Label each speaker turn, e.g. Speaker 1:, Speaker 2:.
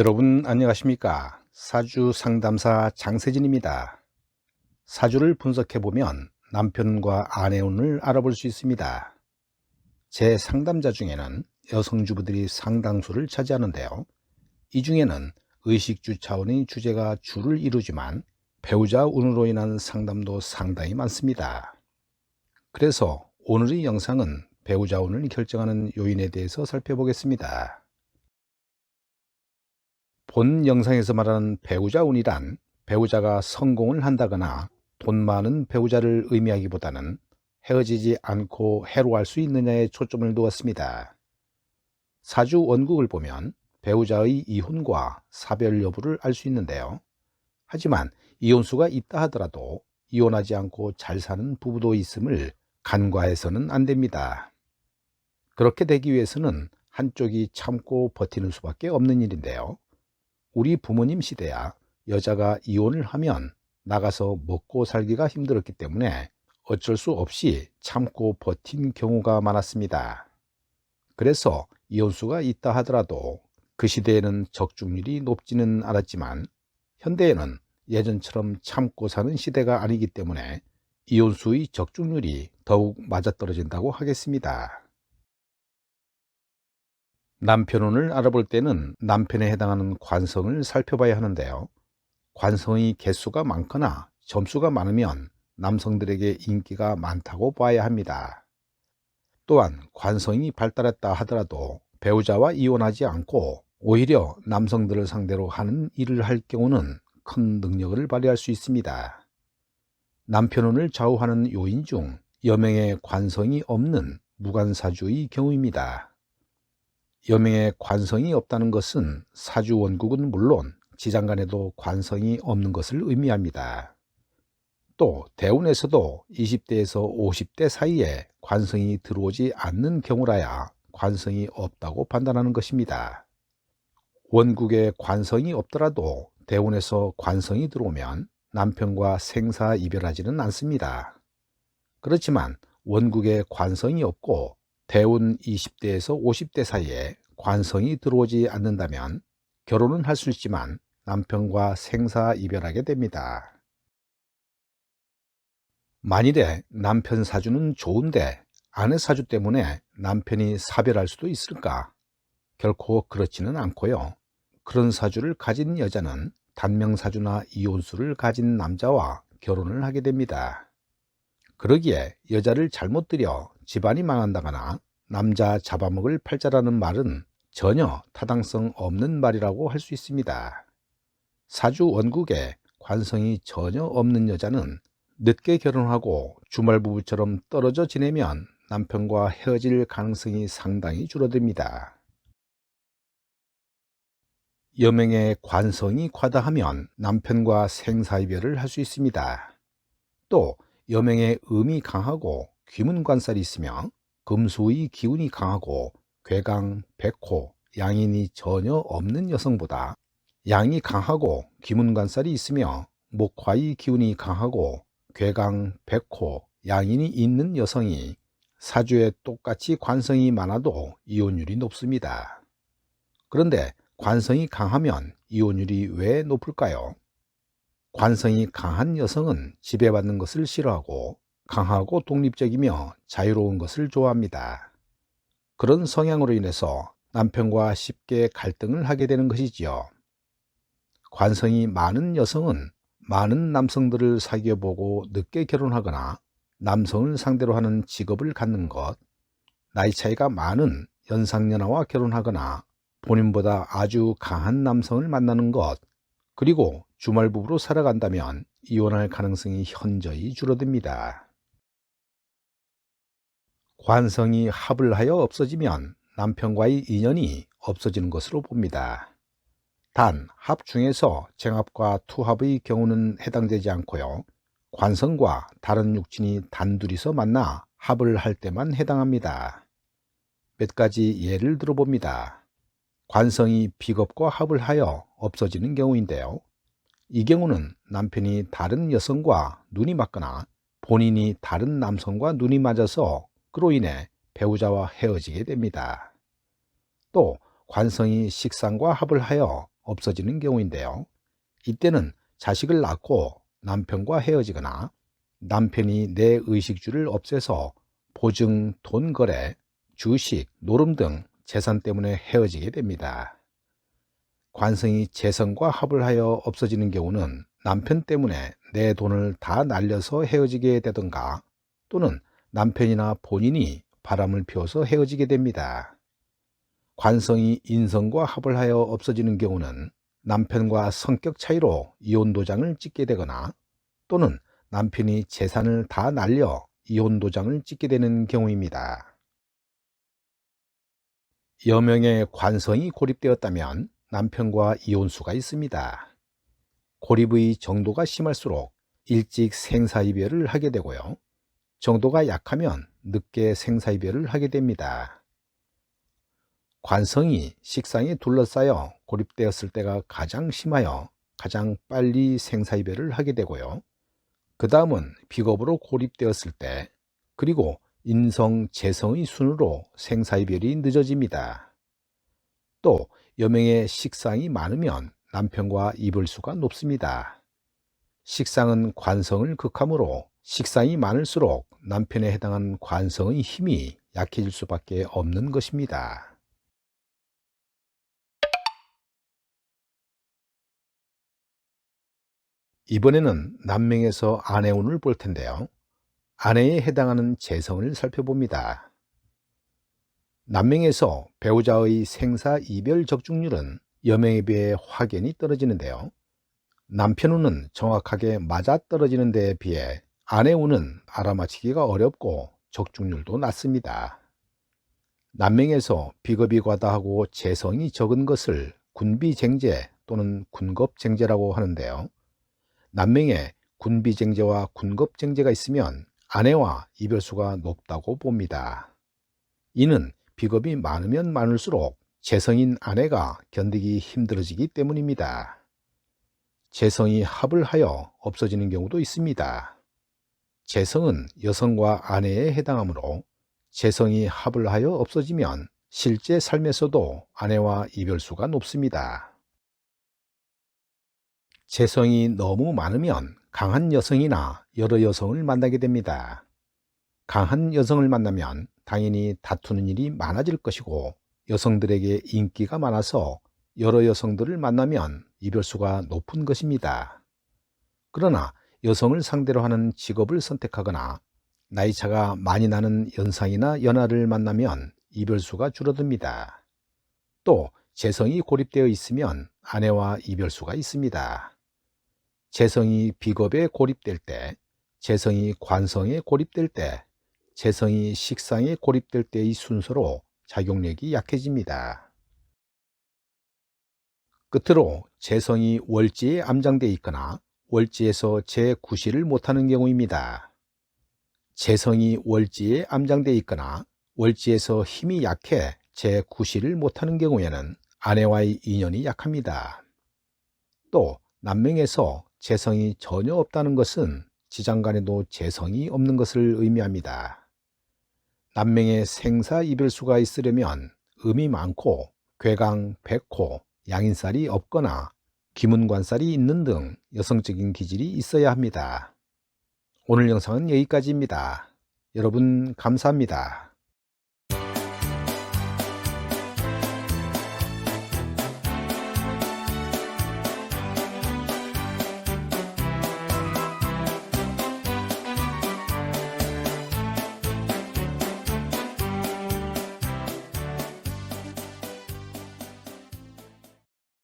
Speaker 1: 여러분 안녕하십니까? 사주 상담사 장세진입니다. 사주를 분석해 보면 남편과 아내 운을 알아볼 수 있습니다. 제 상담자 중에는 여성주부들이 상당수를 차지하는데요. 이 중에는 의식주 차원의 주제가 주를 이루지만 배우자 운으로 인한 상담도 상당히 많습니다. 그래서 오늘의 영상은 배우자 운을 결정하는 요인에 대해서 살펴보겠습니다 본 영상에서 말하는 배우자 운이란 배우자가 성공을 한다거나 돈 많은 배우자를 의미하기보다는 헤어지지 않고 해로할 수 있느냐에 초점을 두었습니다. 사주 원국을 보면 배우자의 이혼과 사별 여부를 알 수 있는데요. 하지만 이혼수가 있다 하더라도 이혼하지 않고 잘 사는 부부도 있음을 간과해서는 안 됩니다. 그렇게 되기 위해서는 한쪽이 참고 버티는 수밖에 없는 일인데요. 우리 부모님 시대야 여자가 이혼을 하면 나가서 먹고 살기가 힘들었기 때문에 어쩔 수 없이 참고 버틴 경우가 많았습니다. 그래서 이혼수가 있다 하더라도 그 시대에는 적중률이 높지는 않았지만 현대에는 예전처럼 참고 사는 시대가 아니기 때문에 이혼수의 적중률이 더욱 맞아떨어진다고 하겠습니다. 남편운을 알아볼 때는 남편에 해당하는 관성을 살펴봐야 하는데요. 관성의 개수가 많거나 점수가 많으면 남성들에게 인기가 많다고 봐야 합니다. 또한 관성이 발달했다 하더라도 배우자와 이혼하지 않고 오히려 남성들을 상대로 하는 일을 할 경우는 큰 능력을 발휘할 수 있습니다. 남편운을 좌우하는 요인 중 여명의 관성이 없는 무관사주의 경우입니다. 여명에 관성이 없다는 것은 사주 원국은 물론 지장 간에도 관성이 없는 것을 의미합니다. 또 대운에서도 20대에서 50대 사이에 관성이 들어오지 않는 경우라야 관성이 없다고 판단하는 것입니다. 원국에 관성이 없더라도 대운에서 관성이 들어오면 남편과 생사 이별하지는 않습니다. 그렇지만 원국에 관성이 없고 대운 20대에서 50대 사이에 관성이 들어오지 않는다면 결혼은 할 수 있지만 남편과 생사 이별하게 됩니다. 만일에 남편 사주는 좋은데 아내 사주 때문에 남편이 사별할 수도 있을까? 결코 그렇지는 않고요. 그런 사주를 가진 여자는 단명사주나 이혼수를 가진 남자와 결혼을 하게 됩니다. 그러기에 여자를 잘못 들여 집안이 망한다거나 남자 잡아먹을 팔자라는 말은 전혀 타당성 없는 말이라고 할 수 있습니다. 사주 원국에 관성이 전혀 없는 여자는 늦게 결혼하고 주말부부처럼 떨어져 지내면 남편과 헤어질 가능성이 상당히 줄어듭니다. 여명의 관성이 과다하면 남편과 생사이별을 할 수 있습니다. 또 여명의 음이 강하고 귀문관살이 있으며 금수의 기운이 강하고 괴강, 백호, 양인이 전혀 없는 여성보다 양이 강하고 귀문관살이 있으며 목화의 기운이 강하고 괴강, 백호, 양인이 있는 여성이 사주에 똑같이 관성이 많아도 이혼율이 높습니다. 그런데 관성이 강하면 이혼율이 왜 높을까요? 관성이 강한 여성은 지배받는 것을 싫어하고 강하고 독립적이며 자유로운 것을 좋아합니다. 그런 성향으로 인해서 남편과 쉽게 갈등을 하게 되는 것이지요. 관성이 많은 여성은 많은 남성들을 사귀어보고 늦게 결혼하거나 남성을 상대로 하는 직업을 갖는 것, 나이 차이가 많은 연상연하와 결혼하거나 본인보다 아주 강한 남성을 만나는 것, 그리고 주말부부로 살아간다면 이혼할 가능성이 현저히 줄어듭니다. 관성이 합을 하여 없어지면 남편과의 인연이 없어지는 것으로 봅니다. 단, 합 중에서 정합과 투합의 경우는 해당되지 않고요. 관성과 다른 육친이 단둘이서 만나 합을 할 때만 해당합니다. 몇 가지 예를 들어봅니다. 관성이 비겁과 합을 하여 없어지는 경우인데요. 이 경우는 남편이 다른 여성과 눈이 맞거나 본인이 다른 남성과 눈이 맞아서 그로 인해 배우자와 헤어지게 됩니다. 또 관성이 식상과 합을 하여 없어지는 경우인데요. 이때는 자식을 낳고 남편과 헤어지거나 남편이 내 의식주를 없애서 보증, 돈 거래, 주식, 노름 등 재산 때문에 헤어지게 됩니다. 관성이 재성과 합을 하여 없어지는 경우는 남편 때문에 내 돈을 다 날려서 헤어지게 되던가 또는 남편이나 본인이 바람을 피워서 헤어지게 됩니다. 관성이 인성과 합을 하여 없어지는 경우는 남편과 성격 차이로 이혼 도장을 찍게 되거나 또는 남편이 재산을 다 날려 이혼 도장을 찍게 되는 경우입니다. 여명의 관성이 고립되었다면 남편과 이혼수가 있습니다. 고립의 정도가 심할수록 일찍 생사이별을 하게 되고요. 정도가 약하면 늦게 생사이별을 하게 됩니다. 관성이 식상에 둘러싸여 고립되었을 때가 가장 심하여 가장 빨리 생사이별을 하게 되고요. 그 다음은 비겁으로 고립되었을 때, 그리고 인성, 재성의 순으로 생사이별이 늦어집니다. 또 여명의 식상이 많으면 남편과 입을 수가 높습니다. 식상은 관성을 극함으로 식상이 많을수록 남편에 해당한 관성의 힘이 약해질 수밖에 없는 것입니다. 이번에는 남명에서 아내운을 볼 텐데요. 아내에 해당하는 재성을 살펴봅니다. 남명에서 배우자의 생사 이별 적중률은 여명에 비해 확연히 떨어지는데요. 남편 운은 정확하게 맞아 떨어지는 데에 비해 아내 운은 알아맞히기가 어렵고 적중률도 낮습니다. 남명에서 비겁이 과다하고 재성이 적은 것을 군비쟁제 또는 군겁쟁제라고 하는데요. 남명에 군비쟁제와 군겁쟁제가 있으면 아내와 이별수가 높다고 봅니다. 이는 비겁이 많으면 많을수록 재성인 아내가 견디기 힘들어지기 때문입니다. 재성이 합을 하여 없어지는 경우도 있습니다. 재성은 여성과 아내에 해당하므로 재성이 합을 하여 없어지면 실제 삶에서도 아내와 이별수가 높습니다. 재성이 너무 많으면 강한 여성이나 여러 여성을 만나게 됩니다. 강한 여성을 만나면 당연히 다투는 일이 많아질 것이고 여성들에게 인기가 많아서 여러 여성들을 만나면 이별수가 높은 것입니다. 그러나 여성을 상대로 하는 직업을 선택하거나 나이차가 많이 나는 연상이나 연하를 만나면 이별수가 줄어듭니다. 또 재성이 고립되어 있으면 아내와 이별수가 있습니다. 재성이 비겁에 고립될 때, 재성이 관성에 고립될 때, 재성이 식상에 고립될 때의 순서로 작용력이 약해집니다. 끝으로 재성이 월지에 암장되어 있거나 월지에서 재구실을 못하는 경우입니다. 재성이 월지에 암장되어 있거나 월지에서 힘이 약해 재구실을 못하는 경우에는 아내와의 인연이 약합니다. 또 남명에서 재성이 전혀 없다는 것은 지장간에도 재성이 없는 것을 의미합니다. 남명에 생사 이별수가 있으려면 음이 많고 괴강, 백호, 양인살이 없거나 기문관살이 있는 등 여성적인 기질이 있어야 합니다. 오늘 영상은 여기까지입니다. 여러분 감사합니다.